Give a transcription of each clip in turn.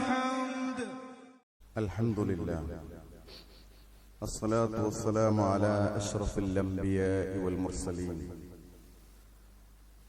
الحمد. الحمد لله. الصلاة والسلام على أشرف الأنبياء والمرسلين.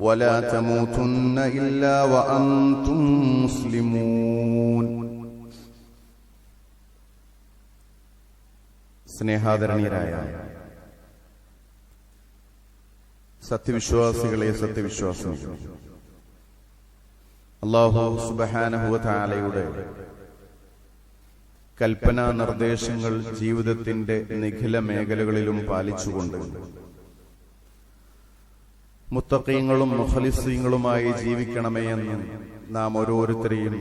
ولا تموتن إلا وأنتم مسلمون സ്നേഹാദരണീയരായ സത്യവിശ്വാസികളെ സത്യവിശ്വാസം അള്ളാഹു സുബഹാനഹുവലയുടെ കൽപ്പനാ നിർദ്ദേശങ്ങൾ ജീവിതത്തിന്റെ നിഖില മേഖലകളിലും പാലിച്ചുകൊണ്ട് മുത്തക്കീങ്ങളും മുഖലിസീങ്ങളുമായി ജീവിക്കണമേ എന്ന് നാം ഓരോരുത്തരെയും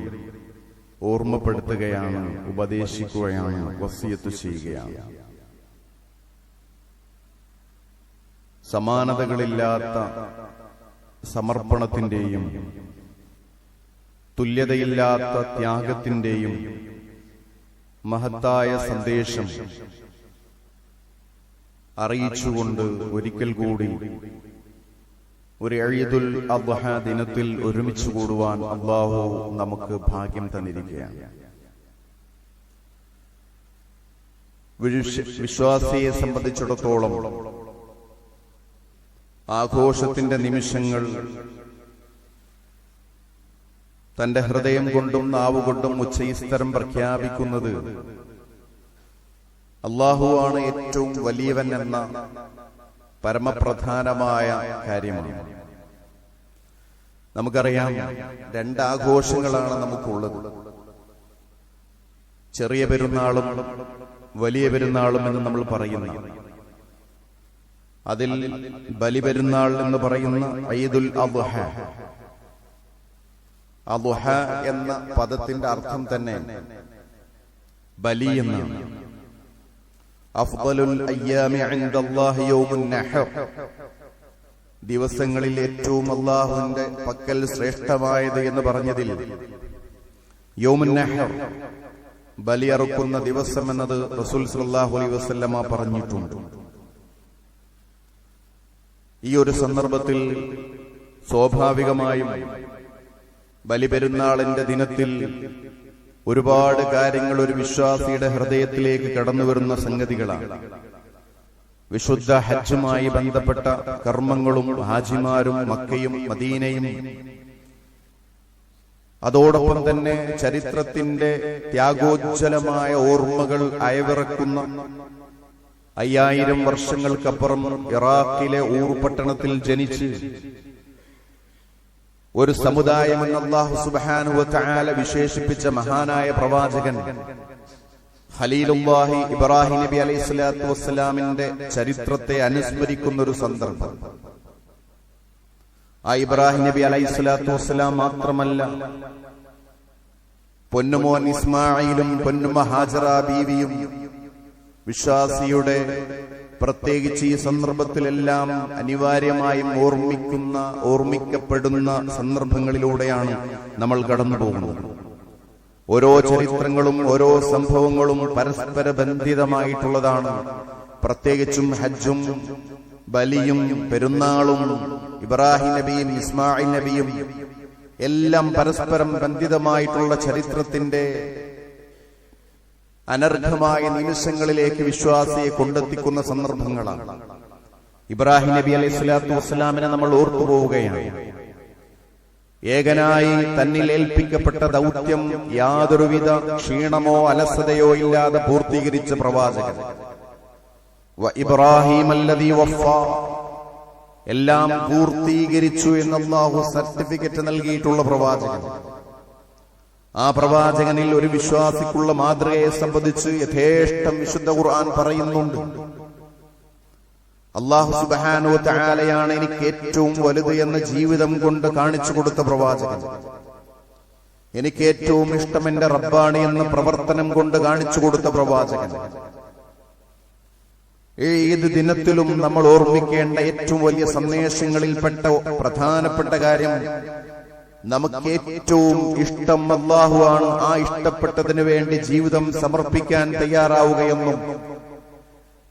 ഓർമ്മപ്പെടുത്തുകയാണ് ഉപദേശിക്കുകയാണ് വസിയത്ത് ചെയ്യുകയാണ്. സമാനതകളില്ലാത്ത സമർപ്പണത്തിന്റെയും തുല്യതയില്ലാത്ത ത്യാഗത്തിന്റെയും മഹത്തായ സന്ദേശം അറിയിച്ചുകൊണ്ട് ഒരിക്കൽ കൂടി ഒരു എഴുതുൽ അബ്ഹ ദിനത്തിൽ ഒരുമിച്ച് കൂടുവാൻ അള്ളാഹു നമുക്ക് ഭാഗ്യം തന്നിരിക്കുകയാണ്. വിശ്വ- വിശ്വാസിയെ സംബന്ധിച്ചിടത്തോളം ആഘോഷത്തിന്റെ നിമിഷങ്ങൾ തന്റെ ഹൃദയം കൊണ്ടും നാവുകൊണ്ടും ഉച്ചയിസ്തരം പ്രഖ്യാപിക്കുന്നത് അള്ളാഹുവാണ് ഏറ്റവും വലിയവൻ എന്ന പരമപ്രധാനമായ കാര്യമാണ്. നമുക്കറിയാം രണ്ടാഘോഷങ്ങളാണ് നമുക്കുള്ളത്. ചെറിയ പെരുന്നാളും വലിയ പെരുന്നാളും എന്ന് നമ്മൾ പറയുന്നു. അതിൽ ബലിപെരുന്നാൾ എന്ന് പറയുന്ന ഐദുൽ അദ്ഹ. അബുഹ എന്ന പദത്തിന്റെ അർത്ഥം തന്നെ ബലി എന്നാണ്. അഫ്ദലുൽ അയ്യാമി ഇൻദല്ലാഹി നഹർ. ദിവസങ്ങളിൽ ഏറ്റവും അള്ളാഹുവിന്റെ പക്കൽ ശ്രേഷ്ഠമായത് എന്ന് പറഞ്ഞതിൽ യൗമുൻ നഹർ ബലിയറുക്കുന്ന ദിവസം എന്നത് റസൂൽ സല്ലല്ലാഹു അലൈ വസല്ലമ പറഞ്ഞിട്ടുണ്ട്. ഈ ഒരു സന്ദർഭത്തിൽ സ്വാഭാവികമായും ബലിപെരുന്നാളിന്റെ ദിനത്തിൽ ഒരുപാട് കാര്യങ്ങൾ ഒരു വിശ്വാസിയുടെ ഹൃദയത്തിലേക്ക് കടന്നു വരുന്ന സംഗതികളാണ്. വിശുദ്ധ ഹജ്ജുമായി ബന്ധപ്പെട്ട കർമ്മങ്ങളും ഹാജിമാരും മക്കയും മദീനയും. അതോടൊപ്പം തന്നെ ചരിത്രത്തിന്റെ ത്യാഗോജ്ജലമായ ഓർമ്മകൾ അയവിറക്കുന്ന അയ്യായിരം വർഷങ്ങൾക്കപ്പുറം ഇറാഖിലെ ഊർ പട്ടണത്തിൽ ജനിച്ച് ഒരു സമുദായം അള്ളാഹു സുബാനു തആല വിശേഷിപ്പിച്ച മഹാനായ പ്രവാചകൻ ഖലീലുല്ലാഹി ഇബ്രാഹിം നബി അലൈഹി സ്വലാത്തു വസ്സലാമിന്റെ ചരിത്രത്തെ അനുസ്മരിക്കുന്ന ഒരു സന്ദർഭം. ആ ഇബ്രാഹിം നബി അലൈഹി സ്വലാത്തു വസ്സലാം മാത്രമല്ല പൊന്നുമോൻ ഇസ്മായിലും പൊന്നുമ ഹാജറ ബീവിയും വിശ്വാസിയുടെ പ്രത്യേകിച്ച് ഈ സന്ദർഭത്തിലെല്ലാം അനിവാര്യമായും ഓർമ്മിക്കുന്ന ഓർമ്മിക്കപ്പെടുന്ന സന്ദർഭങ്ങളിലൂടെയാണ് നമ്മൾ കടന്നു പോകുന്നത് ഓരോ ചരിത്രങ്ങളും ഓരോ സംഭവങ്ങളും പരസ്പര ബന്ധിതമായിട്ടുള്ളതാണ് പ്രത്യേകിച്ചും ഹജ്ജും ബലിയും പെരുന്നാളും ഇബ്രാഹിം നബിയും ഇസ്മായിൽ നബിയും എല്ലാം പരസ്പരം ബന്ധിതമായിട്ടുള്ള ചരിത്രത്തിന്റെ അനർഘമായ നിമിഷങ്ങളിലേക്ക് വിശ്വാസിയെ കൊണ്ടെത്തിക്കുന്ന സന്ദർഭങ്ങളാണ്. ഇബ്രാഹിം നബി അലൈഹി സ്വലാത്തു വസ്സലാമിനെ നമ്മൾ ഓർത്തുപോവുകയാണ് ഏകനായി തന്നിൽ ഏൽപ്പിക്കപ്പെട്ട ദൗത്യം യാതൊരുവിധ ക്ഷീണമോ അലസതയോ ഇല്ലാതെ പൂർത്തീകരിച്ച പ്രവാചകൻ. ഇബ്രാഹിം എല്ലാം പൂർത്തീകരിച്ചു എന്ന് അല്ലാഹു സർട്ടിഫിക്കറ്റ് നൽകിയിട്ടുള്ള പ്രവാചകൻ. ആ പ്രവാചകനിൽ ഒരു വിശ്വാസിക്കുള്ള മാതൃകയെ സംബന്ധിച്ച് യഥേഷ്ടം വിശുദ്ധ ഖുർആൻ പറയുന്നുണ്ട്. അള്ളാഹു സുബാനോ താലയാണ് എനിക്ക് ഏറ്റവും വലുത് എന്ന ജീവിതം കൊണ്ട് കാണിച്ചു കൊടുത്ത പ്രവാചകൻ. എനിക്ക് ഏറ്റവും ഇഷ്ടം എന്റെ റബ്ബാണ് എന്ന പ്രവർത്തനം കൊണ്ട് കാണിച്ചു കൊടുത്ത പ്രവാചകൻ. ഏത് ദിനത്തിലും നമ്മൾ ഓർമ്മിക്കേണ്ട ഏറ്റവും വലിയ സന്ദേശങ്ങളിൽപ്പെട്ട പ്രധാനപ്പെട്ട കാര്യം നമുക്ക് ഏറ്റവും ഇഷ്ടം അള്ളാഹു ആണ് ആ ഇഷ്ടപ്പെട്ടതിനു വേണ്ടി ജീവിതം സമർപ്പിക്കാൻ തയ്യാറാവുകയെന്നും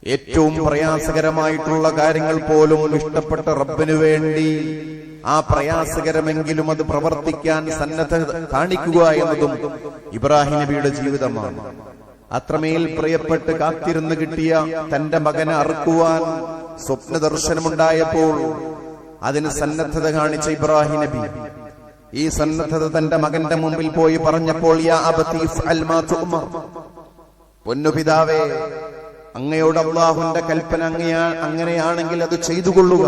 ഏറ്റവും പ്രയാസകരമായിട്ടുള്ള കാര്യങ്ങൾ പോലും ഇഷ്ടപ്പെട്ട റബ്ബിനു വേണ്ടി ആ പ്രയാസകരമെങ്കിലും അത് പ്രവർത്തിക്കാൻ സന്നദ്ധ കാണിക്കുക എന്നതും ഇബ്രാഹിം നബിയുടെ ജീവിതമാണ്. അത്രമേൽ പ്രിയപ്പെട്ട് കാത്തിരുന്ന് കിട്ടിയ തന്റെ മകനെ അറുക്കുവാൻ സ്വപ്ന ദർശനമുണ്ടായപ്പോൾ അതിന് സന്നദ്ധത കാണിച്ച ഇബ്രാഹിം നബി ഈ സന്നദ്ധത തന്റെ മകന്റെ മുമ്പിൽ പോയി പറഞ്ഞപ്പോൾ. പൊന്നുപിതാവേ അങ്ങയോട് അള്ളാഹുന്റെ കൽപ്പന അങ്ങയാ അങ്ങനെയാണെങ്കിൽ അത് ചെയ്തു കൊള്ളുക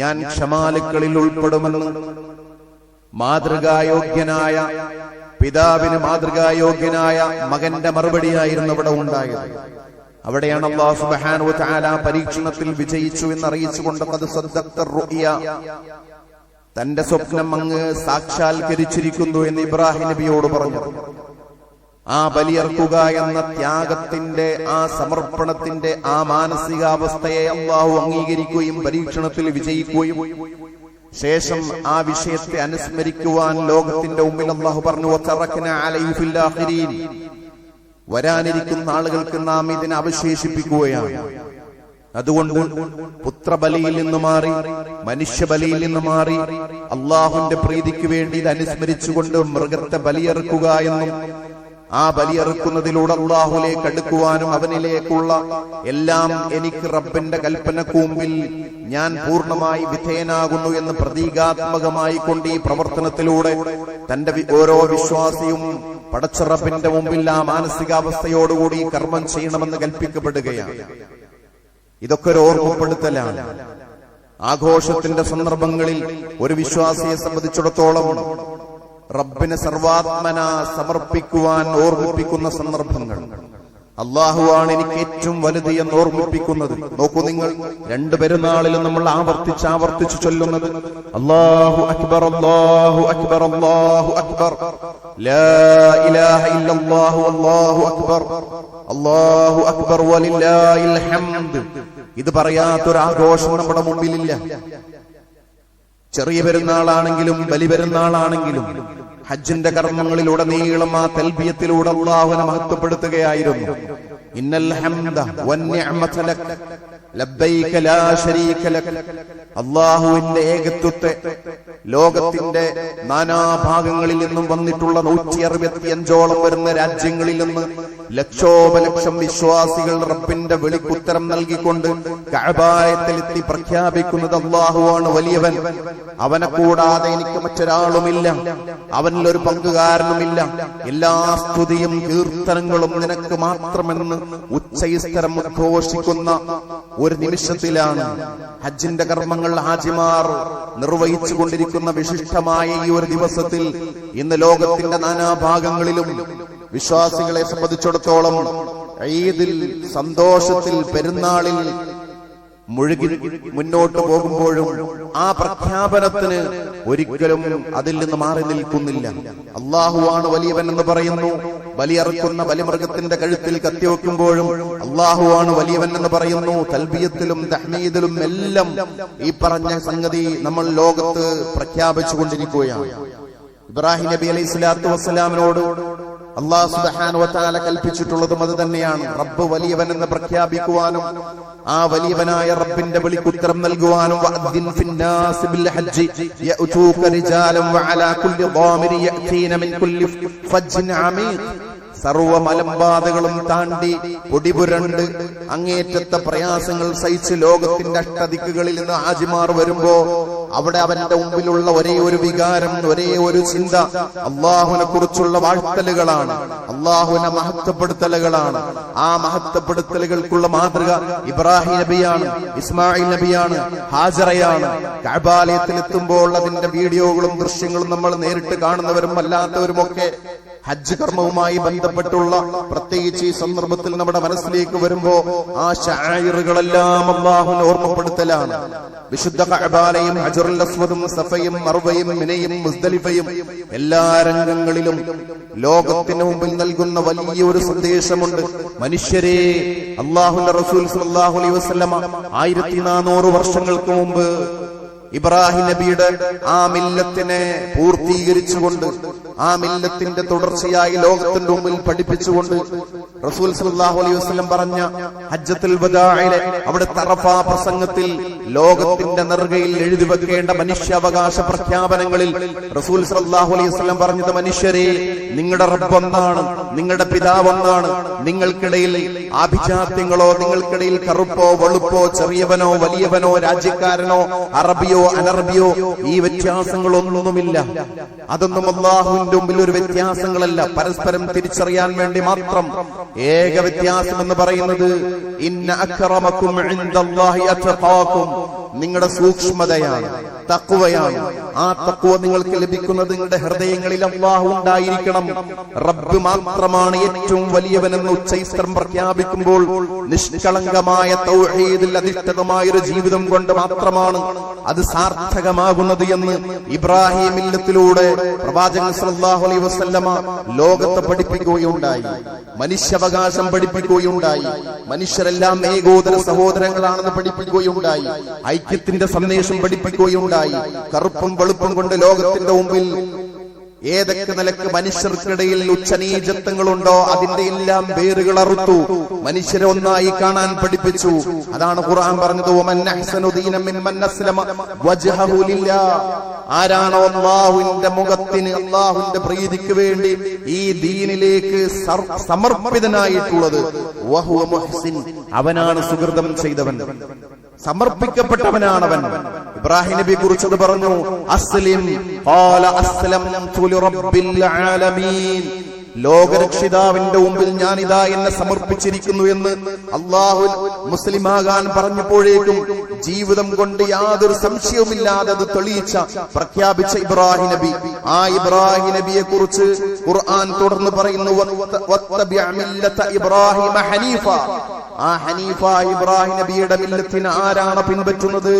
ഞാൻ ക്ഷമാലുക്കളിൽ ഉൾപ്പെടുമെന്ന് മാതൃകായോഗ്യനായ പിതാവിന് മാതൃകായോഗ്യനായ മകന്റെ മറുപടിയായിരുന്നു ഇവിടെ ഉണ്ടായത്. അവിടെയാണ് അള്ളാഹു സുബാനു വ തആല പരീക്ഷണത്തിൽ വിജയിച്ചു എന്ന് അറിയിച്ചുകൊണ്ട് അത് സദ്ദഖ്ത റുഅ്യ തന്റെ സ്വപ്നം അങ്ങ് സാക്ഷാത്കരിച്ചിരിക്കുന്നു എന്ന് ഇബ്രാഹിം നബിയോട് പറഞ്ഞു. ആ ബലിയർക്കുക എന്ന ത്യാഗത്തിന്റെ ആ സമർപ്പണത്തിന്റെ ആ മാനസികാവസ്ഥയെ അള്ളാഹു അംഗീകരിക്കുകയും പരീക്ഷണത്തിൽ വിജയിക്കുകയും ശേഷം ആ വിഷയത്തെ അനുസ്മരിക്കുവാൻ ലോകത്തിന്റെ മുമ്പിൽ അള്ളാഹു പറഞ്ഞു വരാനിരിക്കുന്ന ആളുകൾക്ക് നാം ഇതിനെ അവശേഷിപ്പിക്കുകയാണ്. അതുകൊണ്ട് പുത്രബലിയിൽ നിന്ന് മാറി മനുഷ്യബലിയിൽ നിന്ന് മാറി അള്ളാഹുന്റെ പ്രീതിക്ക് വേണ്ടി ഇത് അനുസ്മരിച്ചുകൊണ്ട് മൃഗത്തെ ബലിയെറുക്കുക എന്നും ആ ബലിയറുക്കുന്നതിലൂടെ അള്ളാഹുലേക്ക് അടുക്കുവാനും അവനിലേക്കുള്ള എല്ലാം എനിക്ക് റബ്ബിന്റെ കൽപ്പന കൂമ്പിൽ ഞാൻ പൂർണമായി വിധേയനാകുന്നു എന്ന് പ്രതീകാത്മകമായി കൊണ്ട് ഈ പ്രവർത്തനത്തിലൂടെ തന്റെ ഓരോ വിശ്വാസിയും പടച്ചറബിന്റെ മുമ്പിൽ ആ മാനസികാവസ്ഥയോടുകൂടി കർമ്മം ചെയ്യണമെന്ന് കൽപ്പിക്കപ്പെടുകയാണ്. ഇതൊക്കെ ഒരു ഓർമ്മപ്പെടുത്തലാണ്. ആഘോഷത്തിന്റെ സന്ദർഭങ്ങളിൽ ഒരു വിശ്വാസിയെ സംബന്ധിച്ചിടത്തോളം റബ്ബിനെ സർവാത്മന സമർപ്പിക്കുവാൻ ഓർമ്മിപ്പിക്കുന്ന സന്ദർഭങ്ങൾ. അള്ളാഹുവാണ് എനിക്ക് ഏറ്റവും വലുത് എന്ന് ഓർമ്മിപ്പിക്കുന്നത്. നോക്കൂ നിങ്ങൾ രണ്ട് പെരുന്നാളിലും നമ്മൾ ആവർത്തിച്ച് ആവർത്തിച്ച് ചൊല്ലുന്നത് അള്ളാഹു അക്ബർ അള്ളാഹു അക്ബർ അള്ളാഹു അക്ബർ അക്ബർ അക്ബർ ഇത് പറയാത്തൊരു ആഘോഷം നമ്മുടെ മുമ്പിലില്ല. ചെറിയ പെരുന്നാളാണെങ്കിലും ബലിപെരുന്നാളാണെങ്കിലും ഹജ്ജിന്റെ കർമ്മങ്ങളിലൂടെ നീളം ആ തെൽബിയത്തിലൂടെ അള്ളാഹുവിനെ മഹത്വപ്പെടുത്തുകയായിരുന്നു. ഇന്നൽ ഹംദ അള്ളാഹുവിന്റെ ഏകത്വത്തെ ലോകത്തിന്റെ നാനാഭാഗങ്ങളിൽ നിന്നും വന്നിട്ടുള്ള നൂറ്റി അറുപത്തി അഞ്ചോളം വരുന്ന രാജ്യങ്ങളിൽ നിന്ന് ലക്ഷോപലക്ഷം വിശ്വാസികൾ റബ്ബിന്റെ വെളിപ്പുത്തരം നൽകിക്കൊണ്ട് കഴപായത്തിലെത്തി പ്രഖ്യാപിക്കുന്നത് അള്ളാഹുവാണ് വലിയവൻ. അവനെ കൂടാതെ എനിക്ക് മറ്റൊരാളുമില്ല. അവനിൽ ഒരു പങ്കുകാരനുമില്ല. എല്ലാ സ്തുതിയും കീർത്തനങ്ങളും നിനക്ക് മാത്രമെന്ന് ഉച്ചൈസ്തരം ഉദ്ഘോഷിക്കുന്ന ഒരു നിമിഷത്തിലാണ് ഹജ്ജിന്റെ കർമ്മങ്ങൾ ഹാജിമാർ നിർവഹിച്ചു കൊണ്ടിരിക്കുന്ന വിശിഷ്ടമായ ഈ ഒരു ദിവസത്തിൽ ഇന്ന് ലോകത്തിന്റെ നാനാഭാഗങ്ങളിലും വിശ്വാസികളെ സംബന്ധിച്ചിടത്തോളം ഈദിൽ സന്തോഷത്തിൽ പെരുന്നാളിൽ മുഴുകി മുന്നോട്ട് പോകുമ്പോഴും ആ പ്രഖ്യാപനത്തിന് ഒരിക്കലും അതിൽ നിന്ന് മാറി നിൽക്കുന്നില്ല. അള്ളാഹുവാണ് വലിയവൻ എന്ന് പറയുന്നു. ബലിയറുക്കുന്ന ബലിമൃഗത്തിന്റെ കഴുത്തിൽ കത്തിവെക്കുമ്പോഴും അള്ളാഹുവാണ് വലിയവൻ എന്ന് പറയുന്നു. തൽബിയത്തിലും തഹ്മീദിലും എല്ലാം ഈ പറഞ്ഞ സംഗതി നമ്മൾ ലോകത്ത് പ്രഖ്യാപിച്ചു കൊണ്ടിരിക്കുകയാണ് ഇബ്രാഹിം നബി അലൈഹി സ്വലാത്തു വസ്സലാമിനോട് അള്ളാഹു സുബാനുവത്താല കൽപ്പിച്ചിട്ടുള്ളതും അത് തന്നെയാണ്. റബ്ബ് വലിയവൻ എന്ന് പ്രഖ്യാപിക്കുവാനും ആ വലിയവനായ റബ്ബിന്റെ വിളിക്കുത്തരം നൽകുവാനും സർവ മലമ്പാതകളും താണ്ടി പൊടിപുരണ്ട് അങ്ങേറ്റത്തെ പ്രയാസങ്ങൾ സഹിച്ച് ലോകത്തിന്റെ അഷ്ടദിക്കുകളിൽ നിന്ന് ആജിമാർ വരുമ്പോ അവിടെ അവന്റെ മുമ്പിലുള്ള ഒരേ ഒരു വികാരം ഒരേ ഒരു ചിന്ത അള്ളാഹുവിനെ കുറിച്ചുള്ള വാഴ്ത്തലുകളാണ് അള്ളാഹുവിനെ മഹത്വപ്പെടുത്തലുകളാണ്. ആ മഹത്വപ്പെടുത്തലുകൾക്കുള്ള മാതൃക ഇബ്രാഹിം നബിയാണ് ഇസ്മായിൽ നബിയാണ് ഹാജറയാണ്. കബാലയത്തിൽ എത്തുമ്പോൾ അതിന്റെ വീഡിയോകളും ദൃശ്യങ്ങളും നമ്മൾ നേരിട്ട് കാണുന്നവരും അല്ലാത്തവരുമൊക്കെ ഹജ്ജ് കർമ്മവുമായി ബന്ധപ്പെട്ടുള്ള പ്രത്യേകിച്ച് ഈ സന്ദർഭത്തിൽ നമ്മുടെ മനസ്സിലേക്ക് വരുമ്പോ ആ ഷായറുകളെല്ലാം അള്ളാഹുവിനെ ഓർമ്മപ്പെടുത്തലാണ്. വിശുദ്ധ കഅബാലയും ഹജറുൽ അസ്വദും സഫയും മറുവയും മിനയും മുസ്ദലിഫയും എല്ലാ രംഗങ്ങളിലും ലോകത്തിന് മുമ്പിൽ നൽകുന്ന വലിയൊരു സന്ദേശമുണ്ട്. മനുഷ്യരെ അള്ളാഹുന്റെ റസൂൽ സല്ലല്ലാഹു അലൈഹി വസല്ലമ ആയിരത്തി നാനൂറ് വർഷങ്ങൾക്ക് മുമ്പ് ഇബ്രാഹിം നബിയുടെ ആ മില്ലത്തിനെ പൂർത്തീകരിച്ചുകൊണ്ട് ആ മില്ലത്തിന്റെ തുടർച്ചയായി ലോകത്തിന്റെ മുമ്പിൽ പഠിപ്പിച്ചുകൊണ്ട് റസൂൽ സല്ലല്ലാഹു അലൈഹി വസ്ലം പറഞ്ഞ ഹജ്ജത്തുൽ അവിടെ തറഫാ പ്രസംഗത്തിൽ ലോകത്തിന്റെ നെറുകയിൽ എഴുതി വെക്കേണ്ട മനുഷ്യാവകാശ പ്രഖ്യാപനങ്ങളിൽ റസൂൽ സല്ലല്ലാഹു അലൈഹി വസ്ലം പറഞ്ഞത് മനുഷ്യരെ നിങ്ങളുടെ റബ്ബ് ഒന്നാണ് നിങ്ങളുടെ പിതാവ് ഒന്നാണ്. നിങ്ങൾക്കിടയിൽ ആഭിജാത്യങ്ങളോ നിങ്ങൾക്കിടയിൽ കറുപ്പോ വെളുപ്പോ ചെറിയവനോ വലിയവനോ രാജ്യക്കാരനോ അറബിയോ അനറബിയോ ഈ വ്യത്യാസങ്ങളൊന്നുമില്ല. അതൊന്നും അള്ളാഹുവിന്റെ മുമ്പിൽ ഒരു വ്യത്യാസങ്ങളല്ല. പരസ്പരം തിരിച്ചറിയാൻ വേണ്ടി മാത്രം. ഏക വ്യത്യാസം എന്ന് പറയുന്നത് നിങ്ങളുടെ സൂക്ഷ്മതയാണ് തക്കുവയാണ് ആ തക്കുവ നിങ്ങൾക്ക് ലഭിക്കുന്നത് നിങ്ങളുടെ ഹൃദയങ്ങളിൽ അള്ളാഹു ഉണ്ടായിരിക്കണം. റബ്ബ് മാത്രമാണ് ഏറ്റവും വലിയവനെന്ന് ഉച്ചൈസ്ത്രം പ്രഖ്യാപിക്കുമ്പോൾ നിഷ്കളങ്കമായ തൗഹീദിൽ അധിഷ്ഠിതമായ ഒരു ജീവിതം കൊണ്ട് മാത്രമാണ് അത് സാർത്ഥകമാകുന്നത് എന്ന് ഇബ്രാഹിം ഇല്ലത്തിലൂടെ പ്രവാചകൻ സല്ലല്ലാഹു അലൈഹി വസല്ലമ ലോകത്തെ പഠിപ്പിക്കുകയുണ്ടായി. മനുഷ്യാവകാശം പഠിപ്പിക്കുകയുണ്ടായി. മനുഷ്യരെല്ലാം ഏകോദര സഹോദരങ്ങളാണെന്ന് പഠിപ്പിക്കുകയുണ്ടായി. ഐക്യത്തിന്റെ സന്ദേശം പഠിപ്പിക്കുകയുണ്ടായി. കറുപ്പും വെളുപ്പും കൊണ്ട് ലോകത്തിന്റെ മുമ്പിൽ ഏതൊക്കെ നിലയ്ക്ക് മനുഷ്യർക്കിടയിൽ ഉച്ചനീചത്വങ്ങളുണ്ടോ അതിന്റെ എല്ലാം പേരുകൾ അറുത്തു. മനുഷ്യരെ ഒന്നായി കാണാൻ പഠിപ്പിച്ചു. അതാണ് ഖുർആൻ പറഞ്ഞത്. ആരാണോ അള്ളാഹുവിന്റെ മുഖത്തിന് അള്ളാഹുവിന്റെ പ്രീതിക്ക് വേണ്ടി ഈ ദീനിലേക്ക് സമർപ്പിതനായിട്ടുള്ളത്. അവനാണ് സുഹൃതം ചെയ്തവൻ. സമർപ്പിക്കപ്പെട്ടവനാണവൻ. ഇബ്രാഹിം നബി കുറിച്ചത് പറഞ്ഞു അസ്ലിം ലോകരക്ഷിതാവിന്റെ മുമ്പിൽ ഞാൻ ഇതാ എന്നെ സമർപ്പിച്ചിരിക്കുന്നു എന്ന് അള്ളാഹു മുസ്ലിമാകാൻ പറഞ്ഞപ്പോഴേക്കും ജീവിതം കൊണ്ട് യാതൊരു സംശയവുമില്ലാതെ അത് തെളിയിച്ച പ്രഖ്യാപിച്ച ഇബ്രാഹിം നബി. ആ ഇബ്രാഹിം നബിയെ കുറിച്ച് ഖുർആൻ തുടർന്ന് പറയുന്നു "വത്ത- വത്തബിഅ മില്ലത ഇബ്രാഹിമ ഹനീഫ. ആ ഹനീഫ ഇബ്രാഹിം നബിയുടെ മില്ലത്തിന് ആരാണ് പിൻപറ്റുന്നത്?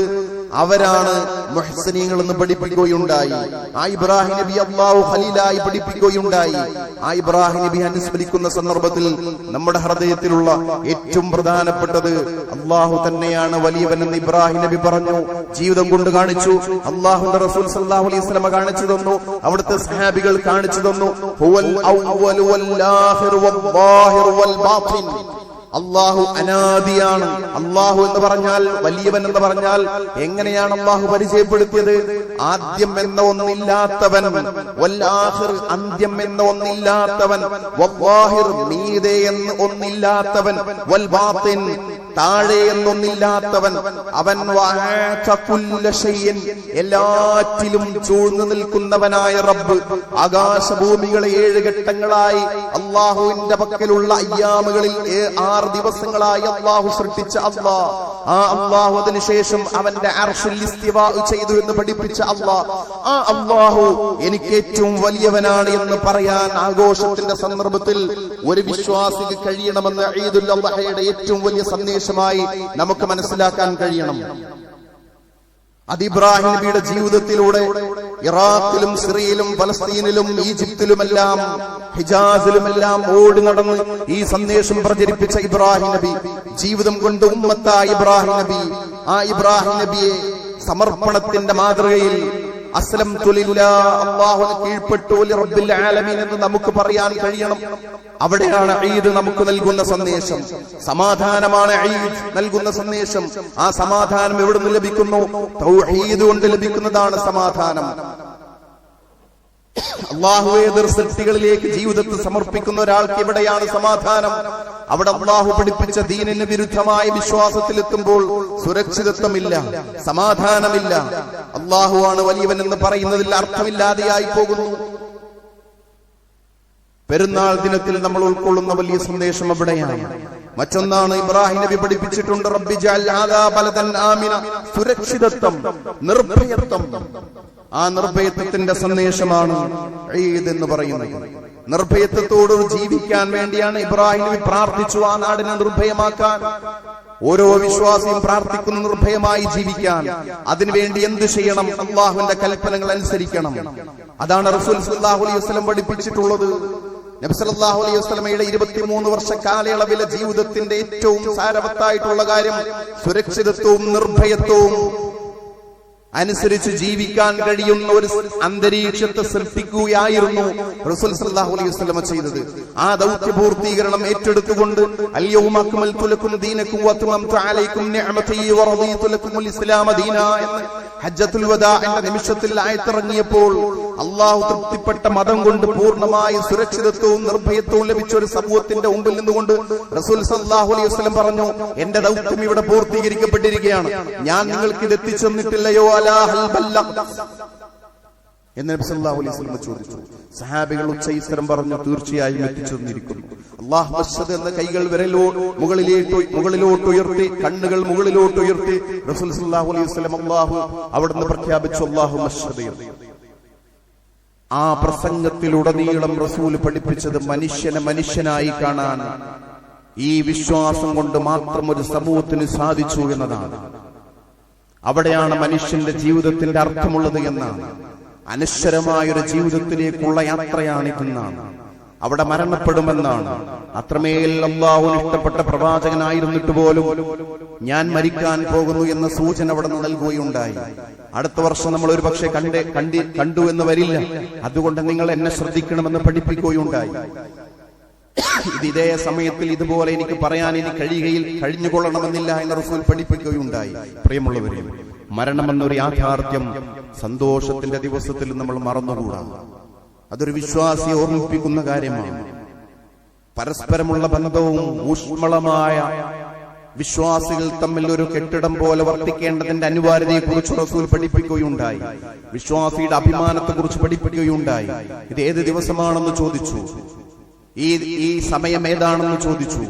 അവരാണ് മുഹസനീങ്ങൾ എന്ന് പഠിപ്പിക്കുകയുണ്ടായി. ആ ഇബ്രാഹിം നബി അള്ളാഹു ഹലീലായി പഠിപ്പിക്കുകയുണ്ടായി. ആ ഇബ്രാഹിം നബി അനുസ്മരിക്കുന്ന സന്ദർഭത്തിൽ നമ്മുടെ ഹൃദയത്തിലുള്ള ഏറ്റവും പ്രധാനപ്പെട്ടത് അള്ളാഹു തന്നെയാണ് വലിയവൻ എന്ന് ഇബ്രാഹിം നബി പറഞ്ഞു. ജീവിതം കൊണ്ട് കാണിച്ചു. അള്ളാഹുന്റെ റസൂൽ സല്ലല്ലാഹു അലൈഹി വസല്ലമ കാണിച്ചു തന്നു. അവിടുത്തെ സഹാബികൾ കാണിച്ചു തന്നു. അള്ളാഹു അനാദിയാണ്. അള്ളാഹു എന്ന് പറഞ്ഞാൽ വലിയവൻ എന്ന് പറഞ്ഞാൽ എങ്ങനെയാണ് അള്ളാഹു പരിചയപ്പെടുത്തിയത്? ആദ്യം എന്ന ഒന്നില്ലാത്തവൻ അന്ത്യം എന്ന ഒന്നില്ലാത്തവൻ വല്ലാഹിർ എന്ന് ഒന്നില്ലാത്തവൻ വൽ താഴെ എന്നൊന്നില്ലാത്തവൻ അവൻ എല്ലാറ്റിലും ചൂഴ്ന്നു നിൽക്കുന്നവനായ റബ്ബ് ആകാശഭൂമികളെ ഏഴ് ഘട്ടങ്ങളായി അള്ളാഹുവിന്റെ പക്കലുള്ള അയ്യാമുകളിൽ ആറ് ദിവസങ്ങളായി അള്ളാഹു സൃഷ്ടിച്ച അള്ളാ. ആ അള്ളാഹു അതിനുശേഷം അവന്റെ ചെയ്തു എന്ന് പഠിപ്പിച്ച അള്ളാ. ആ അള്ളാഹു എനിക്ക് ഏറ്റവും വലിയവനാണ് എന്ന് പറയാൻ ആഘോഷത്തിന്റെ സന്ദർഭത്തിൽ ഒരു വിശ്വാസിക്ക് കഴിയണമെന്ന് ഏറ്റവും വലിയ സന്ദേശമായി നമുക്ക് മനസ്സിലാക്കാൻ കഴിയണം. അത് ഇബ്രാഹിം നബിയുടെ ജീവിതത്തിലൂടെ ഇറാഖിലും സിറിയയിലും ഫലസ്തീനിലും ഈജിപ്തിലുമെല്ലാം ഹിജാസിലുമെല്ലാം ഓടി നടന്ന് ഈ സന്ദേശം പ്രചരിപ്പിച്ച ഇബ്രാഹിം നബി ജീവിതം കൊണ്ട് ഉമ്മത്തായ ഇബ്രാഹിം നബി ആ ഇബ്രാഹിം നബിയെ സമർപ്പണത്തിന്റെ മാതൃകയിൽ അസ്ലം അള്ളാഹുന് റബ്ബിൽ എന്ന് നമുക്ക് പറയാൻ കഴിയണം. അവിടെയാണ് ഈദ് നമുക്ക് നൽകുന്ന സന്ദേശം. സമാധാനമാണ് ഈദ് നൽകുന്ന സന്ദേശം. ആ സമാധാനം എവിടെ നിന്ന് ലഭിക്കുന്നു? തൗഹീദ് കൊണ്ട് ലഭിക്കുന്നതാണ് സമാധാനം. അള്ളാഹുവെ എതിർ സൃഷ്ടികളിലേക്ക് ജീവിതത്തെ സമർപ്പിക്കുന്ന ഒരാൾക്ക് എവിടെയാണ് സമാധാനം? അവിടെ അള്ളാഹു പഠിപ്പിച്ച ദീനിന് വിരുദ്ധമായ വിശ്വാസത്തിലെത്തുമ്പോൾ സുരക്ഷിതത്വമില്ല സമാധാനമില്ല. അള്ളാഹുവാണ് വലിയവൻ എന്ന് പറയുന്നതിൽ അർത്ഥമില്ലാതെയായി പോകുന്നു. പെരുന്നാൾ ദിനത്തിൽ നമ്മൾ ഉൾക്കൊള്ളുന്ന വലിയ സന്ദേശം അവിടെയാണ്. മറ്റൊന്നാണ് ഇബ്രാഹിം നബി പഠിപ്പിച്ചിട്ടുണ്ട് റബ്ബി ജഅൽ ഹാദാ ബലദൻ ആമിന. സുരക്ഷിതത്വം നിർഭയത്വം. ആ നിർഭയത്വത്തിന്റെ സന്ദേശമാണ് ഈദ് എന്ന് പറയുന്നത്. നിർഭയത്വത്തോട് ജീവിക്കാൻ വേണ്ടിയാണ് ഇബ്രാഹിം പ്രാർത്ഥിച്ചു ആ നാടിനെ നിർഭയമാക്കാൻ. ഓരോ വിശ്വാസിയും പ്രാർത്ഥിക്കുന്നു നിർഭയമായി ജീവിക്കാൻ. അതിനുവേണ്ടി എന്ത് ചെയ്യണം? അള്ളാഹുവിന്റെ കൽപ്പനകൾ അനുസരിക്കണം. അതാണ് റസൂൽ സല്ലല്ലാഹു അലൈഹി വസല്ലം പഠിപ്പിച്ചിട്ടുള്ളത്. നബി സല്ലല്ലാഹു അലൈഹി വസല്ലമയുടെ 23 വർഷ കാലയളവിലെ ജീവിതത്തിന്റെ ഏറ്റവും സാരവത്തായിട്ടുള്ള കാര്യം സുരക്ഷിതത്വവും നിർഭയത്വവും. അനുസരിച്ച് ജീവിക്കാൻ കഴിയുന്ന ഒരു അന്തരീക്ഷത്തെ സൃഷ്ടിക്കുകയായിരുന്നു റസൂൽ സല്ലല്ലാഹു അലൈഹി വസല്ലമ ചെയ്തത്. ആ ദൗത്യ പൂർത്തീകരണം ഏറ്റെടുത്തുകൊണ്ട് അൽയൗമ അക്മൽതു ലക്കും ദീനക്കും വഅത്മംതു അലൈക്കും നിഅമതി വറദീതു ലക്കുമുൽ ഇസ്ലാമ ദീനാ എന്ന് ഹജ്ജത്തുൽ വദാ എന്ന നിമിഷത്തിൽ ആയത്തിറങ്ങിയപ്പോൾ അള്ളാഹു തൃപ്തിപ്പെട്ട മതം കൊണ്ട് പൂർണമായ സുരക്ഷിതത്വവും നിർഭയത്വവും ലഭിച്ച ഒരു സമൂഹത്തിന്റെ മുമ്പിൽ നിന്നുകൊണ്ട് റസൂൽ സല്ലല്ലാഹു അലൈഹി വസല്ലം പറഞ്ഞു എന്റെ ദൗത്യം ഇവിടെ പൂർത്തീകരിക്കപ്പെട്ടിരിക്കുകയാണ്. ഞാൻ നിങ്ങൾക്ക് ഇത് എത്തിച്ചെന്നിട്ടില്ലയോ? അലാ ഹൽ ബല്ലഗ് എന്ന് നബി സല്ലല്ലാഹു അലൈഹി വസല്ലം ചോദിച്ചു. സഹാബികൾ ഉച്ചയിസ്തരം പറഞ്ഞു തീർച്ചയായും എത്തിച്ചെന്നിരിക്കുന്നു. അള്ളാഹ് മസ്ജിദ് എന്ന കൈകൾ വിരലോട് മുകളിലേക്ക് മുകളിലോട്ട് ഉയർത്തി കണ്ണുകൾ മുകളിലോട്ട് ഉയർത്തി റസൂൽ സല്ലല്ലാഹു അലൈഹി വസല്ലം അള്ളാഹു അവിടുന്ന് പ്രഖ്യാപിച്ചു അള്ളാഹു മസ്ജിദ്. ആ പ്രസംഗത്തിലുടനീളം റസൂൽ പഠിപ്പിച്ചത് മനുഷ്യനെ മനുഷ്യനായി കാണാൻ. ഈ വിശ്വാസം കൊണ്ട് മാത്രം ഒരു സമൂഹത്തിന് സാധിച്ചു എന്നതാണ്. അവിടെയാണ് മനുഷ്യന്റെ ജീവിതത്തിന്റെ അർത്ഥമുള്ളത് എന്നാണ്. അനശ്വരമായ ഒരു ജീവിതത്തിലേക്കുള്ള യാത്രയാണിതെന്നാണ് അവിടെ മരണപ്പെടുമെന്നാണ്. അത്രമേൽ അള്ളാഹു ഇഷ്ടപ്പെട്ട പ്രവാചകനായിരുന്നിട്ട് പോലും ഞാൻ മരിക്കാൻ പോകുന്നു എന്ന സൂചന അവിടെ നൽകുകയുണ്ടായി. അടുത്ത വർഷം നമ്മൾ ഒരു പക്ഷേ കണ്ടേ കണ്ടി കണ്ടു എന്ന് വരില്ല. അതുകൊണ്ട് നിങ്ങൾ എന്നെ ശ്രദ്ധിക്കണമെന്ന് പഠിപ്പിക്കുകയുണ്ടായി. ഇത് ഇതേ സമയത്തിൽ ഇതുപോലെ എനിക്ക് പറയാൻ ഇനി കഴിയുകയിൽ കഴിഞ്ഞുകൊള്ളണമെന്നില്ല എന്ന് റസൂൽ പഠിപ്പിക്കുകയുണ്ടായി. പ്രിയമുള്ളവരെ മരണമെന്നൊരു യാഥാർത്ഥ്യം സന്തോഷത്തിന്റെ ദിവസത്തിൽ നമ്മൾ മറന്നുകൂടാ. അതൊരു വിശ്വാസിയെ ഓർമ്മിപ്പിക്കുന്ന കാര്യമാണ്. പരസ്പരമുള്ള ബന്ധവും ഊഷ്മളമായ വിശ്വാസികൾ തമ്മിൽ ഒരു കെട്ടിടം പോലെ വർത്തിക്കേണ്ടതിന്റെ അനിവാര്യതയെ കുറിച്ച് റസൂൽ പഠിപ്പിക്കുകയുണ്ടായി. വിശ്വാസിയുടെ അഭിമാനത്തെ കുറിച്ച് പഠിപ്പിക്കുകയുണ്ടായി. ഇത് ഏത് ദിവസമാണെന്ന് ചോദിച്ചു? ഈ ഈ സമയം ഏതാണെന്ന് ചോദിച്ചു?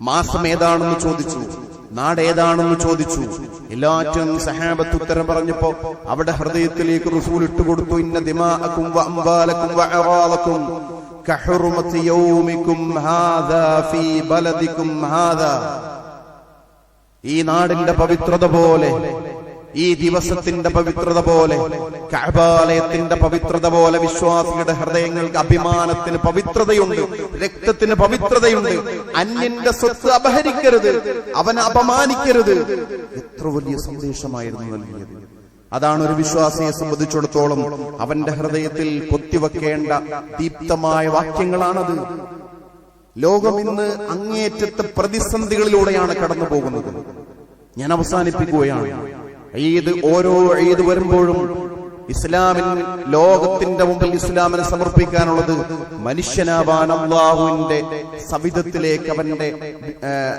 മാസം ഏതാണെന്ന് ചോദിച്ചു? നാട് ഏതാണെന്ന് ചോദിച്ചു. എല്ലാറ്റും സഹാബത്ത് ഉത്തരം പറഞ്ഞപ്പോ അവിടെ ഹൃദയത്തിലേക്ക് റസൂൽ ഇട്ടുകൊടുത്തു ഇന്ന ദിമാഅക്കും ഹാദാ ഫീ ഹാദാ. ഈ നാടിന്റെ പവിത്രത പോലെ ഈ ദിവസത്തിന്റെ പവിത്രത പോലെ കഅബാലയത്തിന്റെ പവിത്രത പോലെ വിശ്വാസികളുടെ ഹൃദയങ്ങൾക്ക് അഭിമാനത്തിന് പവിത്രതയുണ്ട് രക്തത്തിന് പവിത്രതയുണ്ട്. അന്യന്റെ സ്വത്ത് അപഹരിക്കരുത് അവനെ അപമാനിക്കരുത്. എത്ര വലിയ സന്ദേശമായിരുന്നു നൽകിയത്. അതാണ് ഒരു വിശ്വാസിയെ സംബന്ധിച്ചിടത്തോളം അവന്റെ ഹൃദയത്തിൽ കൊത്തിവെക്കേണ്ട ദീപ്തമായ വാക്യങ്ങളാണത്. ലോകം ഇന്ന് അങ്ങേറ്റത്തെ പ്രതിസന്ധികളിലൂടെയാണ് കടന്നു പോകുന്നത് ഞാൻ അവസാനിപ്പിക്കുകയാണ്. ഈദ് ഓരോ ഈദ് വരുമ്പോഴും ഇസ്ലാമിൻ ലോകത്തിന്റെ മുമ്പിൽ ഇസ്ലാമിനെ സമർപ്പിക്കാനുള്ളത് മനുഷ്യനാവാൻ അള്ളാഹുവിന്റെ സവിധത്തിലേക്ക് അവന്റെ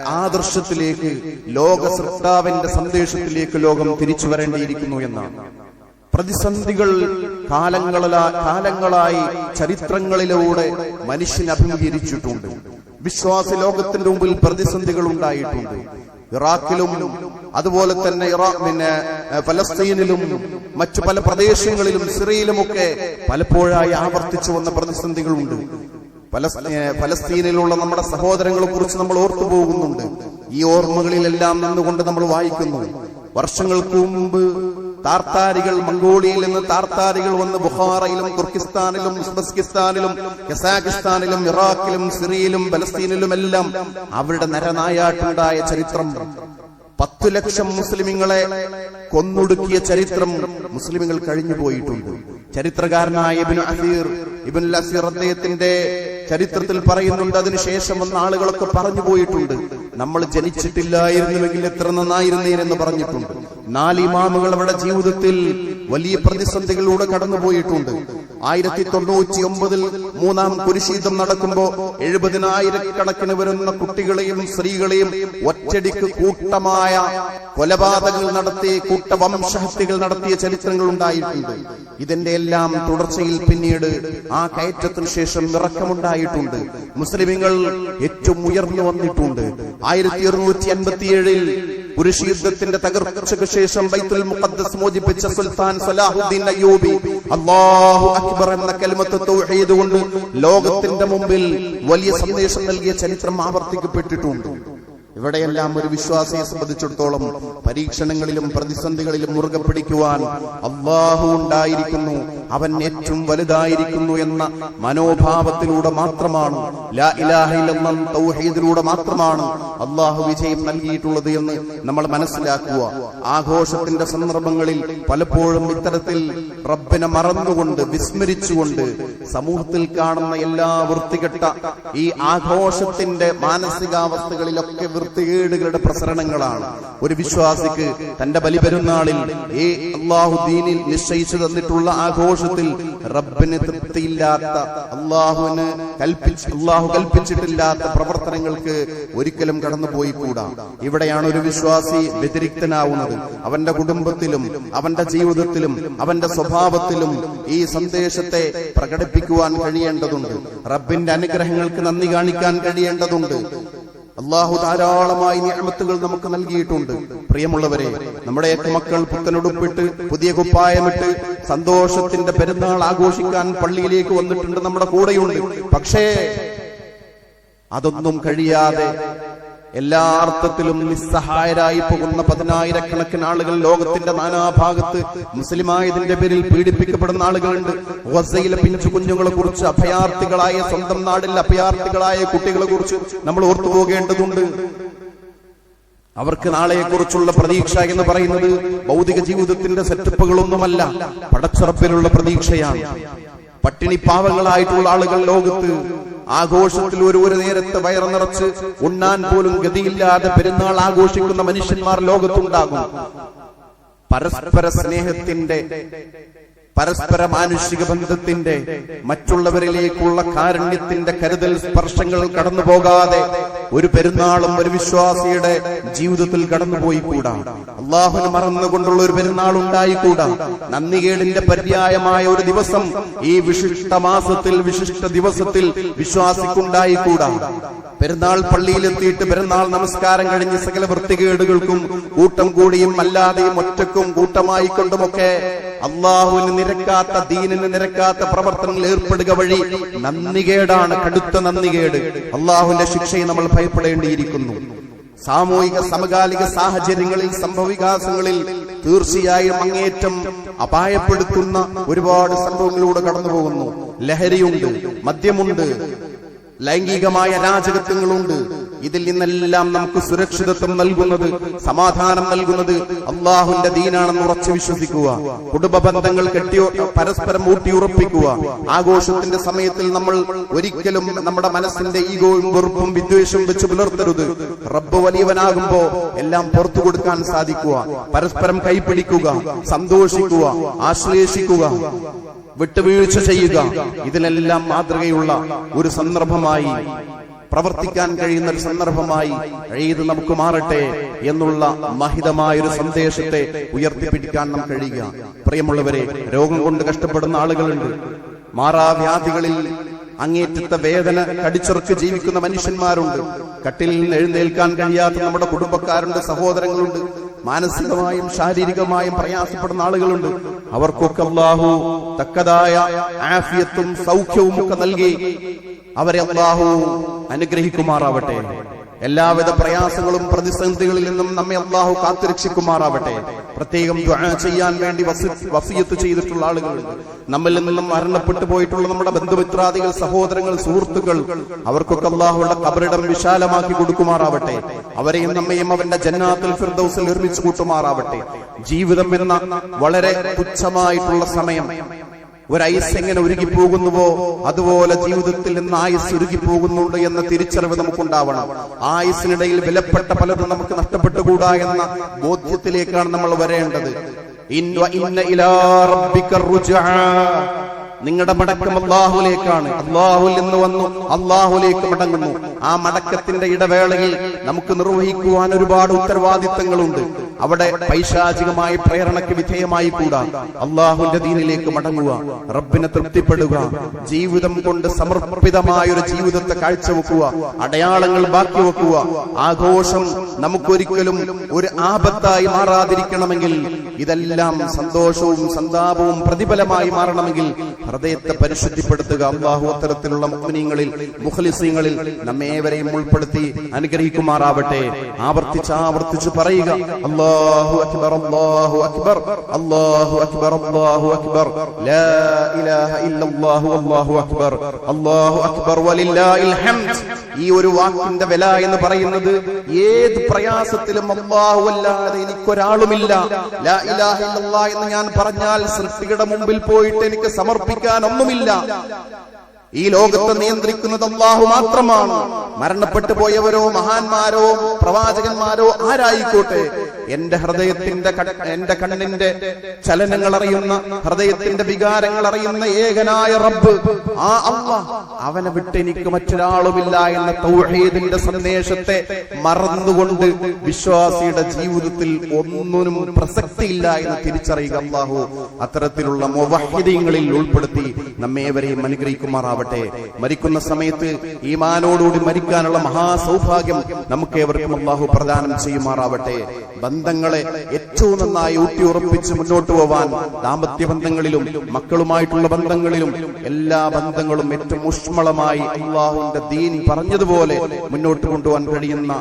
ആദർശത്തിലേക്ക് ലോക സൃഷ്ടാവിന്റെ സന്ദേശത്തിലേക്ക് ലോകം തിരിച്ചു വരേണ്ടിയിരിക്കുന്നു എന്നാണ്. പ്രതിസന്ധികൾ കാലങ്ങളിലാ കാലങ്ങളായി ചരിത്രങ്ങളിലൂടെ മനുഷ്യൻ അഭിമുഖീകരിച്ചിട്ടുണ്ട്. വിശ്വാസ ലോകത്തിന്റെ മുമ്പിൽ പ്രതിസന്ധികൾ ഉണ്ടായിട്ടുണ്ട്. ഇറാഖിലും അതുപോലെ തന്നെ ഇറാ പിന്നെ ഫലസ്തീനിലും മറ്റു പല പ്രദേശങ്ങളിലും സിറിയയിലുമൊക്കെ പലപ്പോഴായി ആവർത്തിച്ചു വന്ന പ്രതിസന്ധികളുണ്ട്. ഫലസ്തീനിലുള്ള നമ്മുടെ സഹോദരങ്ങളെ കുറിച്ച് നമ്മൾ ഓർത്തു പോകുന്നുണ്ട്. ഈ ഓർമ്മകളിലെല്ലാം നിന്നുകൊണ്ട് നമ്മൾ വായിക്കുന്നു. വർഷങ്ങൾക്ക് മുമ്പ് താർത്താരികൾ മംഗോളിയയിൽ നിന്ന് താർത്താരികൾ വന്ന് ബുഹാറയിലും തുർക്കിസ്ഥാനിലും ഉസ്ബെസ്കിസ്ഥാനിലും കസാഖിസ്ഥാനിലും ഇറാഖിലും സിറിയയിലും ഫലസ്തീനിലും എല്ലാം അവരുടെ നരനായാട്ടുണ്ടായ ചരിത്രം. പത്തു ലക്ഷം മുസ്ലിമിങ്ങളെ കൊന്നൊടുക്കിയ ചരിത്രം മുസ്ലിമുകൾ കഴിഞ്ഞു പോയിട്ടുണ്ട്. ചരിത്രകാരനായ ഇബിൻ അസീർ ഇബിൻ അസീർ അദ്ദേഹത്തിന്റെ ചരിത്രത്തിൽ പറയുന്നുണ്ട് അതിനുശേഷം വന്ന ആളുകളൊക്കെ പറഞ്ഞു പോയിട്ടുണ്ട്. നമ്മൾ ജനിച്ചിട്ടില്ലായിരുന്നുവെങ്കിൽ എത്ര നന്നായിരുന്നേനെന്ന് പറഞ്ഞിട്ടുണ്ട്. നാല് ഇമാമുകൾ അവരുടെ ജീവിതത്തിൽ വലിയ പ്രതിസന്ധികളിലൂടെ കടന്നുപോയിട്ടുണ്ട്. ആയിരത്തി തൊണ്ണൂറ്റി ഒമ്പതിൽ മൂന്നാം കുരിശീതം നടക്കുമ്പോ എഴുപതിനായിരക്കണക്കിന് വരുന്ന കുട്ടികളെയും സ്ത്രീകളെയും ഒറ്റടിക്ക് കൂട്ടമായ കൊലപാതകങ്ങൾ നടത്തി കൂട്ടവംശഹത്യകൾ നടത്തിയ ചരിത്രങ്ങൾ ഉണ്ടായിട്ടുണ്ട്. ഇതിന്റെ എല്ലാം തുടർച്ചയിൽ പിന്നീട് ആ കയറ്റത്തിന് ശേഷം ഇറക്കമുണ്ടായിട്ടുണ്ട്. മുസ്ലിമുകൾ ഏറ്റവും ഉയർന്നു വന്നിട്ടുണ്ട്. ആയിരത്തി ഒരുന്നൂറ്റി അൻപത്തിയേഴിൽ കുരിശ് യുദ്ധത്തിന്റെ തകർച്ചയ്ക്ക് ശേഷം ബൈത്തുൽ മുഖദ്ദസ് മോചിപ്പിച്ച സുൽത്താൻ സലാഹുദ്ദീൻ അയ്യൂബി അല്ലാഹു അക്ബർ എന്ന കലിമത്ത് തൗഹീദ് കൊണ്ട് ലോകത്തിന്റെ മുമ്പിൽ വലിയ സന്ദേശം നൽകിയ ചരിത്രം ആവർത്തിക്കപ്പെട്ടിട്ടുണ്ട്. ഇവിടെയെല്ലാം ഒരു വിശ്വാസിയെ സംബന്ധിച്ചിടത്തോളം പരീക്ഷണങ്ങളിലും പ്രതിസന്ധികളിലും മുറുകെ പിടിക്കുവാൻ അള്ളാഹു ഉണ്ടായിരിക്കുന്നു. അവൻ ഏറ്റവും വലുതായിരിക്കുന്നു എന്ന മനോഭാവത്തിലൂടെ മാത്രമാണ്. ലാ ഇലാഹ തൗഹീദിലൂടെ മാത്രമാണ് അള്ളാഹു വിജയം നൽകിയിട്ടുള്ളത് എന്ന് നമ്മൾ മനസ്സിലാക്കുക. ആഘോഷത്തിന്റെ സന്ദർഭങ്ങളിൽ പലപ്പോഴും ഇത്തരത്തിൽ റബ്ബിനെ മറന്നുകൊണ്ട് വിസ്മരിച്ചുകൊണ്ട് സമൂഹത്തിൽ കാണുന്ന എല്ലാ വൃത്തികെട്ട ഈ ആഘോഷത്തിന്റെ മാനസികാവസ്ഥകളിലൊക്കെ വൃത്തികേടുകളുടെ പ്രസരണങ്ങളാണ്. ഒരു വിശ്വാസിക്ക് തന്റെ ബലിപെരുന്നാളിൽ ഈ അള്ളാഹു ദീനിൽ നിശ്ചയിച്ചു തന്നിട്ടുള്ള ആഘോഷത്തിൽ റബ്ബിന് തൃപ്തിയില്ലാത്ത അള്ളാഹുവിന് കൽപ്പിച്ച് അള്ളാഹു കൽപ്പിച്ചിട്ടില്ലാത്ത പ്രവർത്തനങ്ങൾക്ക് ഒരിക്കലും കടന്നുപോയി കൂടാ ഇവിടെയാണ് ഒരു വിശ്വാസി വ്യതിരിക്തനാവുന്നത്. അവന്റെ കുടുംബത്തിലും അവന്റെ ജീവിതത്തിലും അവന്റെ സ്വഭാവത്തിലും ഈ സന്ദേശത്തെ പ്രകടിപ്പിക്കുവാൻ കഴിയേണ്ടതുണ്ട്. റബ്ബിന്റെ അനുഗ്രഹങ്ങൾക്ക് നന്ദി കാണിക്കാൻ കഴിയേണ്ടതുണ്ട്. അള്ളാഹു ധാരാളമായി നിയമത്തുകൾ നമുക്ക് നൽകിയിട്ടുണ്ട്. പ്രിയമുള്ളവരെ നമ്മുടെയൊക്കെ മക്കൾ പുത്തനുടുപ്പിട്ട് പുതിയ കുപ്പായമിട്ട് സന്തോഷത്തിന്റെ പെരുന്നാൾ ആഘോഷിക്കാൻ പള്ളിയിലേക്ക് വന്നിട്ടുണ്ട് നമ്മുടെ കൂടെയുണ്ട്. പക്ഷേ അതൊന്നും കഴിയാതെ എല്ലാ അർത്ഥത്തിലും നിസ്സഹായരായി പോകുന്ന പതിനായിരക്കണക്കിന് ആളുകൾ ലോകത്തിന്റെ നാനാഭാഗത്ത് മുസ്ലിമായതിന്റെ പേരിൽ പീഡിപ്പിക്കപ്പെടുന്ന ആളുകളുണ്ട്. ഗസയിലെ പിഞ്ചു കുഞ്ഞുങ്ങളെ കുറിച്ച് അഭയാർത്ഥികളായ സ്വന്തം നാടിലെ അഭയാർത്ഥികളായ കുട്ടികളെ കുറിച്ച് നമ്മൾ ഓർത്തു പോകേണ്ടതുണ്ട് അവർക്ക് നാളെയെക്കുറിച്ചുള്ള പ്രതീക്ഷ എന്ന് പറയുന്നത് ഭൗതിക ജീവിതത്തിന്റെ സെറ്റപ്പുകളൊന്നുമല്ല പടച്ചുറപ്പിലുള്ള പ്രതീക്ഷയാണ്. പട്ടിണി പാവങ്ങളായിട്ടുള്ള ആളുകൾ ലോകത്ത് ആഘോഷത്തിൽ ഒരു ഒരു നേരത്തെ വയറുനിറച്ച് ഉണ്ണാൻ പോലും ഗതിയില്ലാതെ പെരുന്നാൾ ആഘോഷിക്കുന്ന മനുഷ്യന്മാർ ലോകത്തുണ്ടാകും. പരസ്പര സ്നേഹത്തിന്റെ പരസ്പര മാനുഷിക ബന്ധത്തിന്റെ മറ്റുള്ളവരിലേക്കുള്ള കാരുണ്യത്തിന്റെ കരുതൽ സ്പർശങ്ങൾ കടന്നു പോകാതെ ഒരു പെരുന്നാളും ഒരു വിശ്വാസിയുടെ ജീവിതത്തിൽ കടന്നുപോയി കൂടാ. അള്ളാഹുന് മറന്നുകൊണ്ടുള്ള ഒരു പെരുന്നാൾ ഉണ്ടായിക്കൂടാ നന്ദികേടിന്റെ പര്യായമായ ഒരു ദിവസം ഈ വിശിഷ്ട മാസത്തിൽ വിശിഷ്ട ദിവസത്തിൽ വിശ്വാസിക്കുണ്ടായിക്കൂടാ പെരുന്നാൾ പള്ളിയിലെത്തിയിട്ട് പെരുന്നാൾ നമസ്കാരം കഴിഞ്ഞ് സകല വൃത്തികേടുകൾക്കും കൂട്ടം കൂടിയും അല്ലാതെയും ഒറ്റക്കും കൂട്ടമായി കൊണ്ടുമൊക്കെ അള്ളാഹുവിന് നിരക്കാത്ത ദീനിന് നിരക്കാത്ത പ്രവർത്തനങ്ങൾ ഏർപ്പെടുക വഴി നന്ദികേടാണ് കടുത്ത നന്ദികേട്. അള്ളാഹുവിന്റെ ശിക്ഷയെ നമ്മൾ ഭയപ്പെടേണ്ടിയിരിക്കുന്നു. സാമൂഹിക സമകാലിക സാഹചര്യങ്ങളിൽ സംഭവവികാസങ്ങളിൽ തീർച്ചയായും അങ്ങേറ്റം അപായപ്പെടുത്തുന്ന ഒരുപാട് സംഭവങ്ങളിലൂടെ കടന്നു പോകുന്നു ലഹരിയുണ്ട് മദ്യമുണ്ട് ലൈംഗികമായ അരാജകത്വങ്ങളുണ്ട് ഇതിൽ നിന്നെല്ലാം നമുക്ക് സുരക്ഷിതത്വം നൽകുന്നത് സമാധാനം നൽകുന്നത് അള്ളാഹുന്റെ ദീനാണെന്ന് ഉറച്ചു വിശ്വസിക്കുക. കുടുംബ ബന്ധങ്ങൾ കെട്ടിയോ പരസ്പരം ഊട്ടിയുറപ്പിക്കുക. ആഘോഷത്തിന്റെ സമയത്തിൽ നമ്മൾ ഒരിക്കലും നമ്മുടെ മനസ്സിന്റെ ഈഗോയും വെറുപ്പും വിദ്വേഷവും വെച്ച് പുലർത്തരുത്. റബ്ബ് വലിയവനാകുമ്പോ എല്ലാം പുറത്തു കൊടുക്കാൻ സാധിക്കുക. പരസ്പരം കൈപിടിക്കുക സന്തോഷിക്കുക ആശ്ലേഷിക്കുക. വിട്ടുവീഴ്ച ചെയ്യുക. ഇതിനെല്ലാം മാതൃകയുള്ള ഒരു സന്ദർഭമായി പ്രവർത്തിക്കാൻ കഴിയുന്ന ഒരു സന്ദർഭമായി ഈദ് നമുക്ക് മാറട്ടെ എന്നുള്ള മഹിതമായ ഒരു സന്ദേശത്തെ ഉയർത്തിപ്പിടിക്കാൻ നാം കഴിയുക. പ്രിയമുള്ളവരെ രോഗം കൊണ്ട് കഷ്ടപ്പെടുന്ന ആളുകളുണ്ട്. മാറാവ്യാധികളിൽ അങ്ങേറ്റത്തെ വേദന കടിച്ചുറക്ക് ജീവിക്കുന്ന മനുഷ്യന്മാരുണ്ട്. കട്ടിലിൽ നിന്ന് എഴുന്നേൽക്കാൻ കഴിയാത്ത നമ്മുടെ കുടുംബക്കാരുണ്ട് സഹോദരങ്ങളുണ്ട്. മാനസികമായും ശാരീരികമായും പ്രയാസപ്പെടുന്ന ആളുകളുണ്ട്. അവർക്കൊക്കെ അള്ളാഹു തക്കതായ ആഫിയത്തും സൗഖ്യവും ഒക്കെ നൽകി അവരെ അള്ളാഹു അനുഗ്രഹിക്കുമാറാവട്ടെ. എല്ലാവിധ പ്രയാസങ്ങളും പ്രതിസന്ധികളിൽ നിന്നും നമ്മെ അള്ളാഹു കാത്തുരക്ഷിക്കുമാറാവട്ടെ. പ്രത്യേകം ചെയ്യാൻ വേണ്ടി വസിയത്ത് ചെയ്തിട്ടുള്ള ആളുകൾ നമ്മിൽ നിന്നും മരണപ്പെട്ടു പോയിട്ടുള്ള നമ്മുടെ ബന്ധുമിത്രാദികൾ സഹോദരങ്ങൾ സുഹൃത്തുക്കൾ അവർക്കൊക്കെ അള്ളാഹുള്ള കബറിടം വിശാലമാക്കി കൊടുക്കുമാറാവട്ടെ. അവരെയും നമ്മയും അവന്റെ ജന്നാത്തിൽ ഫിർദൌസിൽ നിർമ്മിച്ചു കൂട്ടുമാറാവട്ടെ. ജീവിതം എന്ന വളരെ തുച്ഛമായിട്ടുള്ള സമയം ഒരു എങ്ങനെ ഉരുകി പോകുന്നുവോ അതുപോലെ ജീവിതത്തിൽ നിന്ന് ആയുസ് ഉരുകി പോകുന്നുണ്ട് എന്ന തിരിച്ചറിവ് നമുക്കുണ്ടാവണം. ആയുസിനിടയിൽ വിലപ്പെട്ട പലതും നമുക്ക് നഷ്ടപ്പെട്ടുകൂടാ എന്ന ബോധ്യത്തിലേക്കാണ് നമ്മൾ വരേണ്ടത്. നിങ്ങളുടെ മടക്കം അള്ളാഹുലേക്കാണ് അള്ളാഹുൽ നിന്ന് വന്നു അള്ളാഹുലേക്ക് മടങ്ങുന്നു. ആ മടക്കത്തിന്റെ ഇടവേളയിൽ നമുക്ക് നിർവഹിക്കുവാൻ ഒരുപാട് ഉത്തരവാദിത്തങ്ങളുണ്ട്. അവിടെ പൈശാചികമായ പ്രേരണയ്ക്ക് വിധേയമായി കൂടാ. അള്ളാഹുന്റെ ദീനിലേക്ക് മടങ്ങുക റബ്ബിനെ തൃപ്തിപ്പെടുക ജീവിതം കൊണ്ട് സമർപ്പിതമായ ഒരു ജീവിതത്തെ കാഴ്ചവെക്കുക അടയാളങ്ങൾ ബാക്കി വെക്കുക. ആഘോഷം നമുക്കൊരിക്കലും ഒരു ആപത്തായി മാറാതിരിക്കണമെങ്കിൽ ഇതെല്ലാം സന്തോഷവും സന്താപവും പ്രതിഫലമായി മാറണമെങ്കിൽ ഹൃദയത്തെ പരിശുദ്ധിപ്പെടുത്തുക. അള്ളാഹു അത്തരത്തിലുള്ള മുഖ്മിനീങ്ങളിൽ മുഖലിസീങ്ങളിൽ നമ്മേവരെയും ഉൾപ്പെടുത്തി അനുഗ്രഹിക്കുമാറാവട്ടെ. ആവർത്തിച്ച് ആവർത്തിച്ച് പറയുക അള്ളാഹു അക്ബർ أكبر الله أكبر الله أكبر لا ലാ ഇലാഹ الله والله അക്ബർ الله അക്ബർ ولله الحمد ഈ ഒരു വാക്കിന്റെ വില എന്ന് പറയുന്നത് ഏത് പ്രയാസത്തിലും അല്ലാതെ എനിക്കൊരാളുമില്ല. എന്ന് ഞാൻ പറഞ്ഞാൽ സൃഷ്ടിയുടെ മുമ്പിൽ പോയിട്ട് എനിക്ക് സമർപ്പിക്കാൻ ഒന്നുമില്ല ഈ ലോകത്തെ നിയന്ത്രിക്കുന്നത് അള്ളാഹു മാത്രമാണ്. മരണപ്പെട്ടു പോയവരോ മഹാന്മാരോ പ്രവാചകന്മാരോ ആരായിക്കോട്ടെ? എന്റെ ഹൃദയത്തിന്റെ എന്റെ കണ്ണിന്റെ ചലനങ്ങൾ അറിയുന്ന ഹൃദയത്തിന്റെ വികാരങ്ങൾ അറിയുന്ന ഏകനായ റബ്ബ്. ആ അമ്മ അവനെ വിട്ട് എനിക്ക് മറ്റൊരാളുമില്ല എന്ന തൗഹീദിന്റെ സന്ദേശത്തെ മറന്നുകൊണ്ട് വിശ്വാസിയുടെ ജീവിതത്തിൽ ഒന്നിനും പ്രസക്തിയില്ല എന്ന് തിരിച്ചറിയുക അള്ളാഹു. അത്തരത്തിലുള്ള മുവഹിദീങ്ങളിൽ ഉൾപ്പെടുത്തി നമ്മേവരെയും അനുഗ്രഹിക്കുമാറാവട്ടെ. മരിക്കുന്ന സമയത്ത് ഈമാനോടുകൂടി മരിക്കാനുള്ള മഹാസൗഭാഗ്യം നമുക്കേവർക്കും അള്ളാഹു പ്രദാനം ചെയ്യുമാറാവട്ടെ. ബന്ധങ്ങളെ ഏറ്റവും നന്നായി ഊട്ടിയുറപ്പിച്ച് മുന്നോട്ട് പോവാൻ ദാമ്പത്യ ബന്ധങ്ങളിലും മക്കളുമായിട്ടുള്ള ബന്ധങ്ങളിലും എല്ലാ ബന്ധങ്ങളും ഏറ്റവും ഊഷ്മളമായി അള്ളാഹുവിന്റെ ദീൻ പറഞ്ഞതുപോലെ മുന്നോട്ട് കൊണ്ടുപോകാൻ കഴിയുന്ന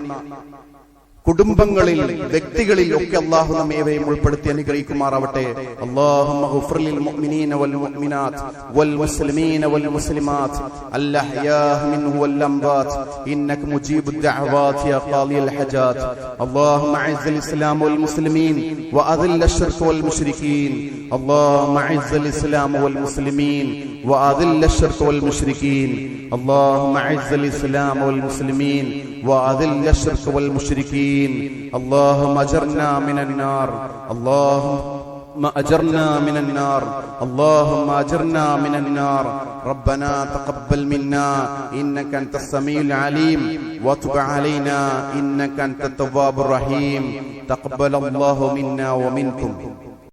കുടുംബങ്ങളിൽ വ്യക്തികളിൽ ഒക്കെ അള്ളാഹു നമ്മേവരെയും ഉൾപ്പെടുത്തി അനുഗ്രഹിക്കുമാറാവട്ടെ اللهم اغفر للمؤمنين والمؤمنات والمسلمين والمسلمات الأحياء منه والأموات إنك مجيب الدعوات يا قاضي الحاجات اللهم أعز الإسلام والمسلمين وأذل الشرك والمشركين اللهم أعز الإسلام والمسلمين وأذل الشرك والمشركين. اللهم أعز الإسلام والمسلمين وأذل الشرك والمشركين. اللهم أجرنا من النار. اللهم أجرنا من النار. اللهم أجرنا من النار. ربنا تقبل منا. إنك أنت السميع العليم. وتب علينا. إنك أنت التواب الرحيم. تقبل الله منا ومنكم.